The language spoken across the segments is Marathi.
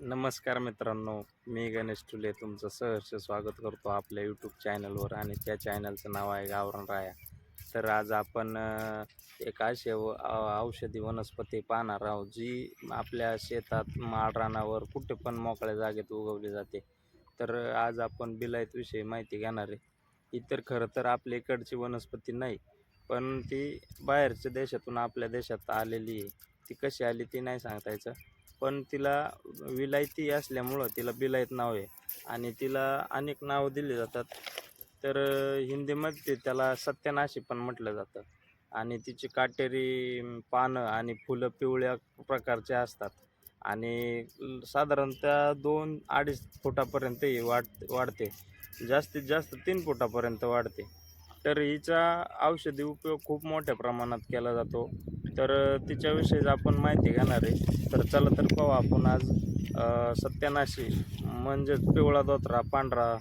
नमस्कार मित्रांनो मी गणेश टुले तुमचं सहर्ष स्वागत करतो आपल्या यूट्यूब चॅनलवर आणि त्या चॅनलचं नाव आहे गावरण राया. तर आज आपण एक असे औषधी वनस्पती पाहणार आहोत जी आपल्या शेतात माळरानावर कुठे पण मोकळ्या जागेत उगवली जाते. तर आज आपण बिलायतविषयी माहिती घेणार आहे. इतर खरं तर आपल्या इकडची वनस्पती नाही पण ती बाहेरच्या देशातून आपल्या देशात आलेली आहे. ती कशी आली ती नाही सांगता यायचं. पण तिला विलायती असल्यामुळं तिला बिलायत नाव आहे. आणि तिला अनेक नावं दिली जातात. तर हिंदीमध्ये त्याला सत्यानाशी पण म्हटलं जातं. आणि तिची काटेरी पानं आणि फुलं पिवळ्या प्रकारचे असतात. आणि साधारणतः दोन अडीच फुटापर्यंत ही वाढ वाढते. जास्तीत जास्त तीन फुटापर्यंत वाढते. तर हिचा औषधी उपयोग खूप मोठ्या प्रमाणात केला जातो. तर तिच्याविषयीच आपण माहिती घेणार आहे तर चला तर पाहू आपण आज सत्यानाशी म्हणजेच पिवळा धोत्रा पांढरा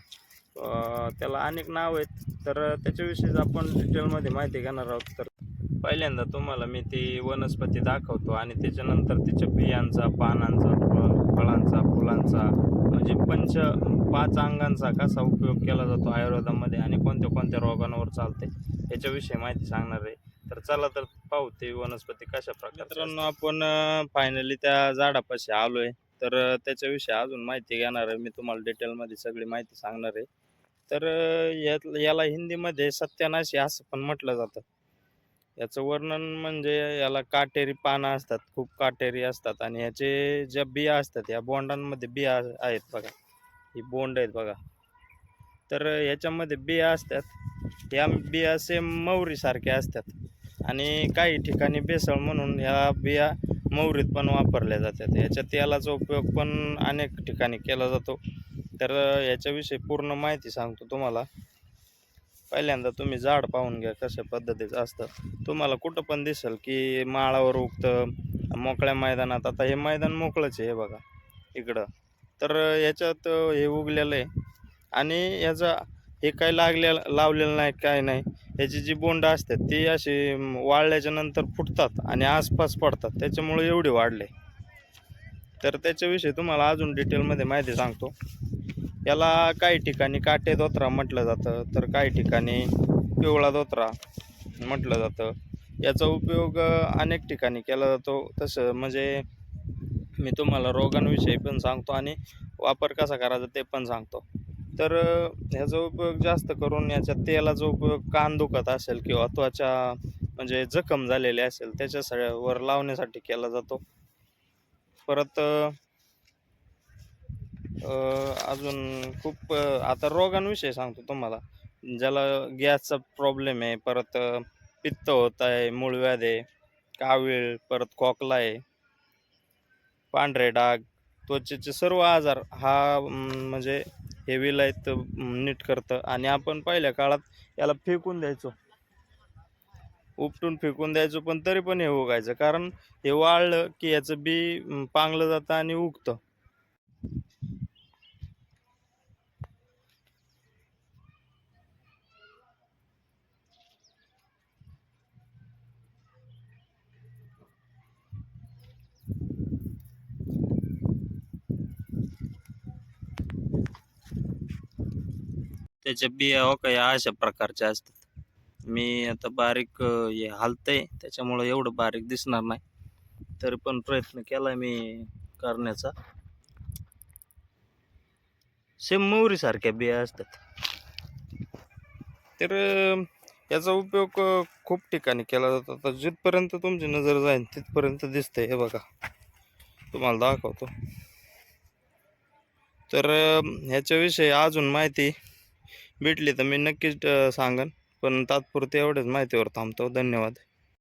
त्याला अनेक नाव आहेत. तर त्याच्याविषयीच आपण डिटेलमध्ये माहिती घेणार आहोत तर पहिल्यांदा तुम्हाला मी ती वनस्पती दाखवतो आणि त्याच्यानंतर तिच्या बियांचा पानांचा फळांचा फुलांचा म्हणजे पंच पाच अंगांचा कसा उपयोग केला जातो आयुर्वेदामध्ये आणि कोणत्या कोणत्या रोगांवर चालते याच्याविषयी माहिती सांगणार आहे. तर चला तर पाहू ते वनस्पती कशा प्रकारे मित्रांनो आपण फायनली त्या झाडापाशी आलो आहे तर त्याच्याविषयी अजून माहिती घेणार आहे. मी तुम्हाला डिटेलमध्ये सगळी माहिती सांगणार आहे. तर यात याला हिंदीमध्ये सत्यानाशी असं पण म्हटलं जातं. याचं वर्णन म्हणजे याला काटेरी पानं असतात खूप काटेरी असतात आणि याचे ज्या बिया असतात या बोंडांमध्ये बिया आहेत बघा. ही बोंड आहेत बघा. तर याच्यामध्ये बिया असतात. या बिया सेम मौरीसारख्या असतात. आणि काही ठिकाणी बेसळ म्हणून ह्या बिया मौरीत पण वापरल्या जातात. याच्या तेलाचा उपयोग पण अनेक ठिकाणी केला जातो. तर याच्याविषयी पूर्ण माहिती सांगतो तुम्हाला. पहिल्यांदा तुम्ही झाड पाहून घ्या कशा पद्धतीचं असतं. तुम्हाला कुठं पण दिसेल की माळावर उगतं मोकळ्या मैदानात. आता हे मैदान मोकळंच आहे हे बघा इकडं. तर याच्यात हे उगलेलं आहे. आणि याचा हे काय लागलेलं लावलेलं नाही काय नाही. याची जी बोंड असतात ती अशी वाळल्याच्या नंतर फुटतात आणि आसपास पडतात. त्याच्यामुळे एवढे वाढले. तर त्याच्याविषयी तुम्हाला अजून डिटेलमध्ये माहिती सांगतो. याला काही ठिकाणी काटे धोत्रा म्हटलं जातं तर काही ठिकाणी पिवळा धोत्रा म्हटलं जातं. याचा उपयोग अनेक ठिकाणी केला जातो. तसं म्हणजे मी तुम्हाला रोगांविषयी पण सांगतो आणि वापर कसा करायचा ते पण सांगतो. तर ह्याचा उपयोग जास्त करून याच्या तेलाचा उपयोग कान दुखत असेल किंवा त्वचा म्हणजे जखम झालेली असेल त्याच्या वर लावण्यासाठी केला जातो. परत अजून खूप आता रोगांविषयी सांगतो तुम्हाला. ज्याला गॅसचा प्रॉब्लेम आहे परत पित्त होत आहे मूळव्याध आहे कावीळ परत खोकला आहे पांढरे डाग त्वचेचे सर्व आजार हा म्हणजे हे विलायत नीट करतं. आणि आपण पहिल्या काळात याला फेकून द्यायचो. उपटून फेकून द्यायचो पण तरी पण हे उगायचं. कारण हे वाळलं की याचं बी पांगलं जातं आणि उगतं. त्याच्या बिया हो का या अशा प्रकारच्या असतात. मी आता बारीक हे हालतंय त्याच्यामुळं एवढं बारीक दिसणार नाही. तरी पण प्रयत्न केला मी करण्याचा. सेम मोहरीसारख्या बिया असतात. तर याचा उपयोग खूप ठिकाणी केला जातो. आता जिथपर्यंत तुमची नजर जाईल तिथपर्यंत दिसतंय हे बघा. तुम्हाला दाखवतो. तर ह्याच्याविषयी अजून माहिती भेटली तर मी नक्कीच सांगन. पण तात्पुरते एवढेच माहितीवर थांबतो. धन्यवाद.